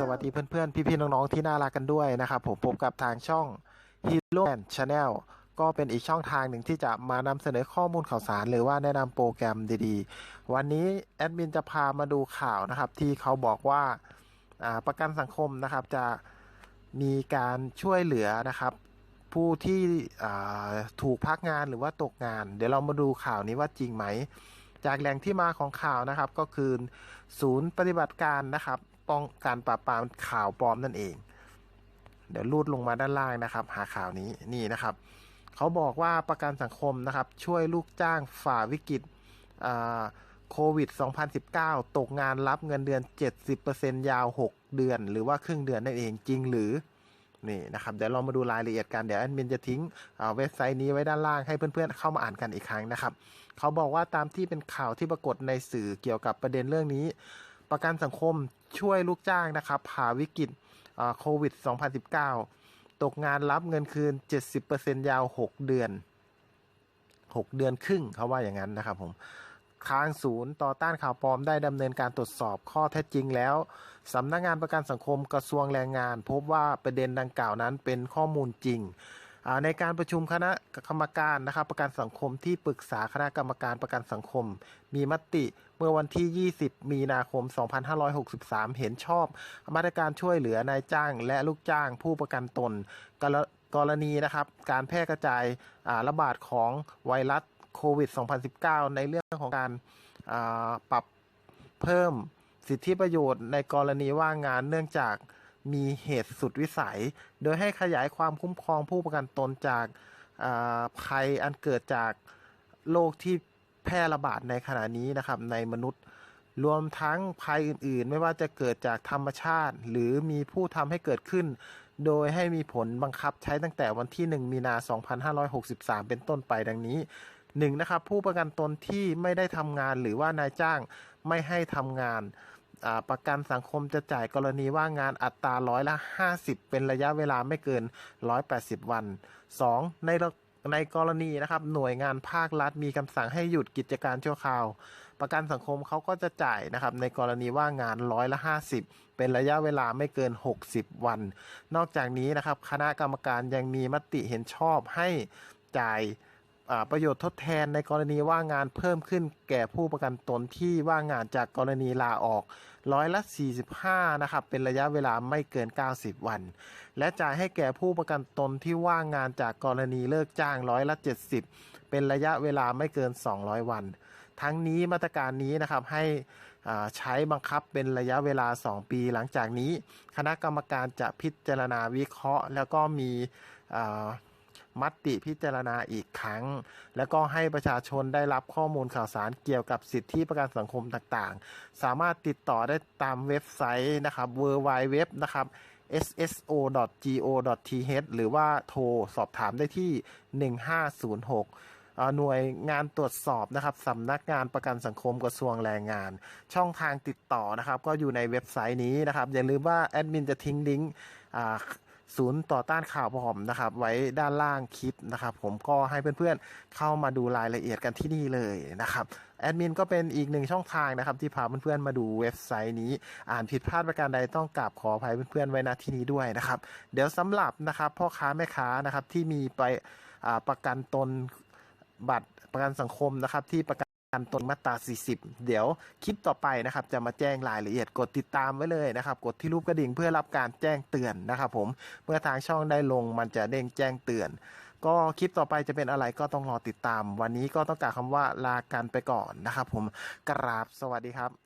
สวัสดีเพื่อนๆ พี่ๆ น้องๆ ที่น่ารักกันด้วยนะครับ ผมพบกับทางช่อง Hero and Channel ก็เป็นอีกช่องทางหนึ่งที่จะมานำเสนอข้อมูลข่าวสาร หรือว่าแนะนำโปรแกรมดีๆ วันนี้แอดมินจะพามาดูข่าวนะครับ ที่เขาบอกว่าประกันสังคมนะครับจะมีการช่วยเหลือนะครับ ผู้ที่ถูกพักงานหรือว่าตกงาน เดี๋ยวเรามาดูข่าวนี้ว่าจริงไหม จากแหล่งที่มาของข่าวนะครับก็คือ ศูนย์ปฏิบัติการนะครับ ป้องกันปราบปรามข่าวปลอมนั่นเอง เดี๋ยวลูดลงมาด้านล่างนะครับ หาข่าวนี้นี่นะครับเขาบอกว่าประกันสังคมนะครับ ช่วยลูกจ้างฝ่าวิกฤตอ่าโควิด 2019 ตกงานรับเงินเดือน 70%ยาว 6 เดือน หรือว่าครึ่งเดือนนั่นเองจริงหรือนี่นะครับเดี๋ยวเรามาดูรายละเอียดกัน เดี๋ยวแอดมินจะทิ้งเว็บไซต์นี้ไว้ด้านล่างให้เพื่อนๆเข้ามาอ่านกันอีกครั้งนะครับ เขาบอกว่าตามที่เป็นข่าวที่ปรากฏในสื่อเกี่ยวกับประเด็นเรื่องนี้ ประกันสังคมช่วยลูกจ้างนะครับผ่าวิกฤตโควิด 2019 ตกงานรับเงินคืน 70%ยาว 6 เดือน 6 เดือนครึ่งเขาว่าอย่างนั้นนะครับผมทางศูนย์ต่อต้านข่าวปลอมได้ดำเนินการตรวจสอบข้อเท็จจริงแล้วสำนักงานประกันสังคมกระทรวงแรงงาน พบว่าประเด็นดังกล่าวนั้นเป็นข้อมูลจริง ในการประชุมคณะกรรมการนะครับประกันสังคมที่ปรึกษาคณะกรรมการประกันสังคม มีมติเมื่อวันที่ 20 มีนาคม 2563 เห็นชอบมาตรการช่วยเหลือนายจ้าง และลูกจ้างผู้ประกันตนกรกรณีนะครับการแพร่กระจายระบาดของไวรัสโควิด 2019 ในเรื่องของการปรับเพิ่มสิทธิประโยชน์ในกรณีว่างงานเนื่องจาก มีเหตุสุดวิสัย โดยให้ขยายความคุ้มครองผู้ประกันตนจากภัยอันเกิดจากโรคที่แพร่ระบาดในขณะนี้นะครับในมนุษย์ รวมทั้งภัยอื่นๆ ไม่ว่าจะเกิดจากธรรมชาติ หรือมีผู้ทำให้เกิดขึ้น โดยให้มีผลบังคับใช้ตั้งแต่วันที่ 1 มีนา 2563 เป็นต้นไปดังนี้ 1. นะครับผู้ประกันตนที่ไม่ได้ทำงานหรือว่านายจ้างไม่ให้ทำงาน ประกันสังคมจะจ่ายกรณีว่างงานอัตราร้อยละ 50 เป็นระยะเวลาไม่เกิน 180 วัน 2. ในในกรณีนะครับหน่วยงานภาครัฐมีคำสั่งให้หยุดกิจการชั่วคราว ประกันสังคมเขาก็จะจ่ายนะครับในกรณีว่างงานร้อยละ 50 เป็นระยะเวลาไม่เกิน 60 วัน นอกจากนี้นะครับคณะกรรมการยังมีมติเห็นชอบให้จ่าย ประโยชน์ทดแทนในกรณีว่างงานเพิ่มขึ้นแก่ผู้ประกันตนที่ว่างงานจากกรณีลาออกร้อยละ 45 นะครับ เป็นระยะเวลาไม่เกิน 90 วัน และจ่ายให้แก่ผู้ประกันตนที่ว่างงานจากกรณีเลิกจ้างร้อยละ 70 เป็นระยะเวลาไม่เกิน 200 วัน ทั้งนี้มาตรการนี้นะครับให้ใช้บังคับเป็นระยะเวลา 2 ปีหลังจากนี้ คณะกรรมการจะพิจารณาวิเคราะห์ แล้วก็มี มติพิจารณาอีกครั้ง แล้วก็ให้ประชาชนได้รับข้อมูลข่าวสารเกี่ยวกับสิทธิประกันสังคมต่างๆ สามารถติดต่อได้ตามเว็บไซต์นะครับ w w w นะครับ sso.go.th หรือว่าโทรสอบถามได้ที่ 1506 หน่วยงานตรวจสอบนะครับสำนักงานประกันสังคมกระทรวงแรงงาน ช่องทางติดต่อนะครับ ก็อยู่ในเว็บไซต์นี้นะครับ อย่าลืมว่าแอดมินจะทิ้งลิงก์อ่า ศูนย์ต่อต้านข่าวปลอมนะครับ ไว้ด้านล่างคลิปนะครับ ผมก็ให้เพื่อนๆเข้ามาดูรายละเอียดกันที่นี่เลยนะครับแอดมินก็เป็นอีกหนึ่งช่องทางนะครับ ที่พาเพื่อนๆมาดูเว็บไซต์นี้ อ่านผิดพลาดประการใดต้องกราบขออภัยเพื่อนๆไว้ณที่นี้ด้วยนะครับ เดี๋ยวสำหรับนะครับพ่อค้าแม่ค้านะครับที่มีไปประกันตนบัตรประกันสังคมนะครับที่ประกัน กันตนมาตรา 40 เดี๋ยวคลิปต่อไปนะครับจะมาแจ้งรายละเอียดกดติดตามไว้เลยนะครับ กดที่รูปกระดิ่งเพื่อรับการแจ้งเตือนนะครับผมเมื่อทางช่องได้ลงมันจะเด้งแจ้งเตือน ก็คลิปต่อไปจะเป็นอะไรก็ต้องรอติดตาม วันนี้ก็ต้องกล่าวคำว่าลากันไปก่อนนะครับผมกราบสวัสดีครับ